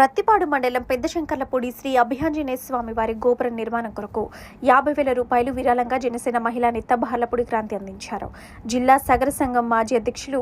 ప్రత్తిపాడు మండలం పెద్దశంకర్లపూడి శ్రీ అభియాంజనేయ స్వామి వారి గోపుర నిర్మాణం కొరకు యాభై వేల రూపాయలు విరాళంగా జనసేన మహిళా నేత బార్లపూడి క్రాంతి అందించారు. జిల్లా సగర సంఘం మాజీ అధ్యక్షులు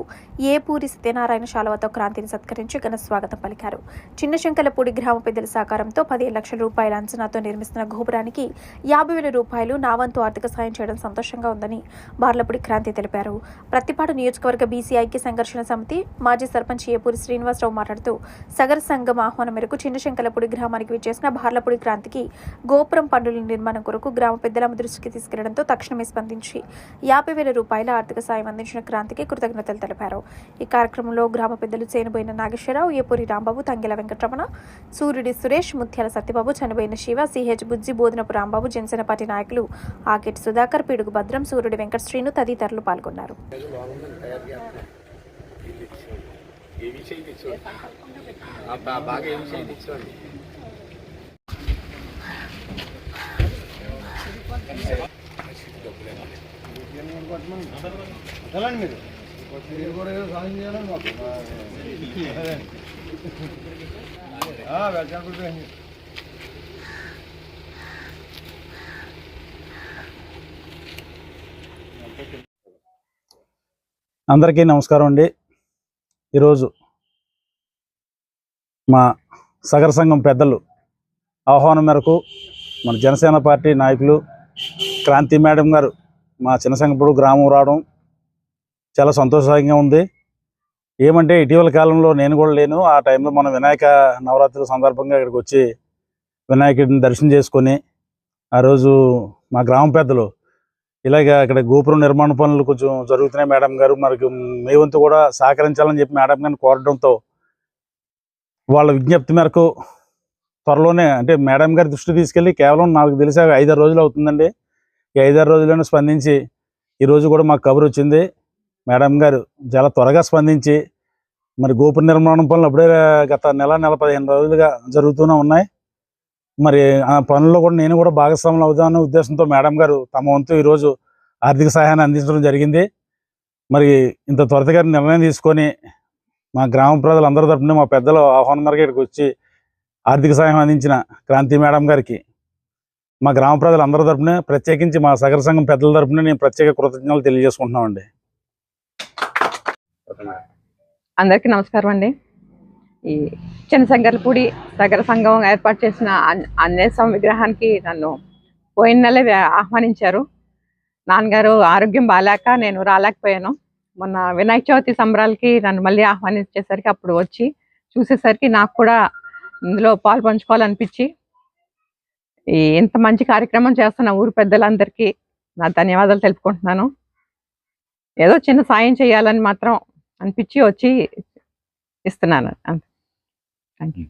ఏపూరి సత్యనారాయణ శాలవతో క్రాంతిని సత్కరించి ఘన స్వాగతం పలికారు. చిన్నశంకర్లపూడి గ్రామ పెద్దల సహకారంతో పదిహేను లక్షల రూపాయల అంచనాతో నిర్మిస్తున్న గోపురానికి యాభై వేల రూపాయలు నావంతు ఆర్థిక సాయం చేయడం సంతోషంగా ఉందని బార్లపూడి క్రాంతి తెలిపారు. ప్రత్తిపాడు నియోజకవర్గ బీసీ ఐక్య సంఘర్షణ సమితి మాజీ సర్పంచ్ ఏపూరి శ్రీనివాసరావు మాట్లాడుతూ సగర సంఘం ఆహ్వానం మేరకు చిన్నశంకలపూడి గ్రామానికి విచ్చేసిన బార్లపూడి క్రాంతికి గోపురం పనుల నిర్మాణం కొరకు గ్రామ పెద్దల దృష్టికి తీసుకెళ్ళడంతో తక్షణమే స్పందించి యాభై వేల రూపాయల ఆర్థిక సాయం అందించిన క్రాంతికి కృతజ్ఞతలు తెలిపారు. ఈ కార్యక్రమంలో గ్రామ పెద్దలు చేనుబోయిన నాగేశ్వరరావు ఏపూరి రాంబాబు తంగెల వెంకటరమణ సూర్యుడి సురేష్ ముత్యాల సత్యబాబు చనిపోయిన శివ సిహెచ్ బుజ్జి బోధనపు రాంబాబు జనసేన పార్టీ నాయకులు ఆకెట్ సుధాకర్ పిడుగు భద్రం సూర్యుడి వెంకట శ్రీను తదితరులు పాల్గొన్నారు. ఏ విషయం తెచ్చుకోండి ఆ బాగా ఏ విషయం తెచ్చుకోండి మీరు. కూడా ఏదో సాయం చేయాలని మాకు టు అందరికీ నమస్కారం అండి. ఈరోజు మా సగర సంఘం పెద్దలు ఆహ్వానం మేరకు మన జనసేన పార్టీ నాయకులు క్రాంతి మేడం గారు మా చిన్నసంగపూడి గ్రామం రావడం చాలా సంతోషంగా ఉంది. ఏమంటే ఇటీవల కాలంలో నేను కూడా లేను. ఆ టైంలో మనం వినాయక నవరాత్రుల సందర్భంగా ఇక్కడికి వచ్చి వినాయకుడిని దర్శనం చేసుకొని ఆ రోజు మా గ్రామ పెద్దలు ఇలాగ ఇక్కడ గోపురం నిర్మాణ పనులు కొంచెం జరుగుతున్నాయి మేడం గారు. మనకి మీ వంతు కూడా సహకరించాలని చెప్పి మేడం గారిని కోరడంతో వాళ్ళ విజ్ఞప్తి మేరకు త్వరలోనే అంటే మేడం గారి దృష్టి తీసుకెళ్ళి కేవలం నాకు తెలిసి ఐదారు రోజులు అవుతుందండి. ఈ ఐదారు రోజుల్లోనే స్పందించి ఈరోజు కూడా మాకు కబురు వచ్చింది. మేడం గారు చాలా త్వరగా స్పందించి మరి గోపుర నిర్మాణం పనులు అప్పుడే గత నెల నెల పదిహేను రోజులుగా జరుగుతూనే ఉన్నాయి. మరి ఆ పనుల్లో కూడా నేను కూడా భాగస్వాములు అవుదామనే ఉద్దేశంతో మేడం గారు తమ వంతు ఈరోజు ఆర్థిక సహాయాన్ని అందించడం జరిగింది. మరి ఇంత త్వరగా నిర్ణయం తీసుకొని మా గ్రామ ప్రజలందరి తరపున మా పెద్దలు ఆహ్వానం మేరకు ఇక్కడికి వచ్చి ఆర్థిక సహాయం అందించిన క్రాంతి మేడం గారికి మా గ్రామ ప్రజలందరి తరపున ప్రత్యేకించి మా సగర సంఘం పెద్దల తరపున నేను ప్రత్యేక కృతజ్ఞతలు తెలియజేసుకుంటున్నామండి. అందరికీ నమస్కారం అండి. ఈ చిన్నశంకర్పూడి సగర సంఘం ఏర్పాటు చేసిన ఆం- ఆంజనేయ స్వామి విగ్రహానికి నన్ను పోయిన నెలే ఆహ్వానించారు. నాన్నగారు ఆరోగ్యం బాగాలేక నేను రాలేకపోయాను. మొన్న వినాయక చవితి సంబరాలకి నన్ను మళ్ళీ ఆహ్వానించేసరికి అప్పుడు వచ్చి చూసేసరికి నాకు కూడా ఇందులో పాలు పంచుకోవాలనిపించి ఈ ఇంత మంచి కార్యక్రమం చేస్తున్న ఊరు పెద్దలందరికీ నా ధన్యవాదాలు తెలుపుకుంటున్నాను. ఏదో చిన్న సాయం చేయాలని మాత్రం అనిపించి వచ్చి ఇస్తున్నాను. Thank you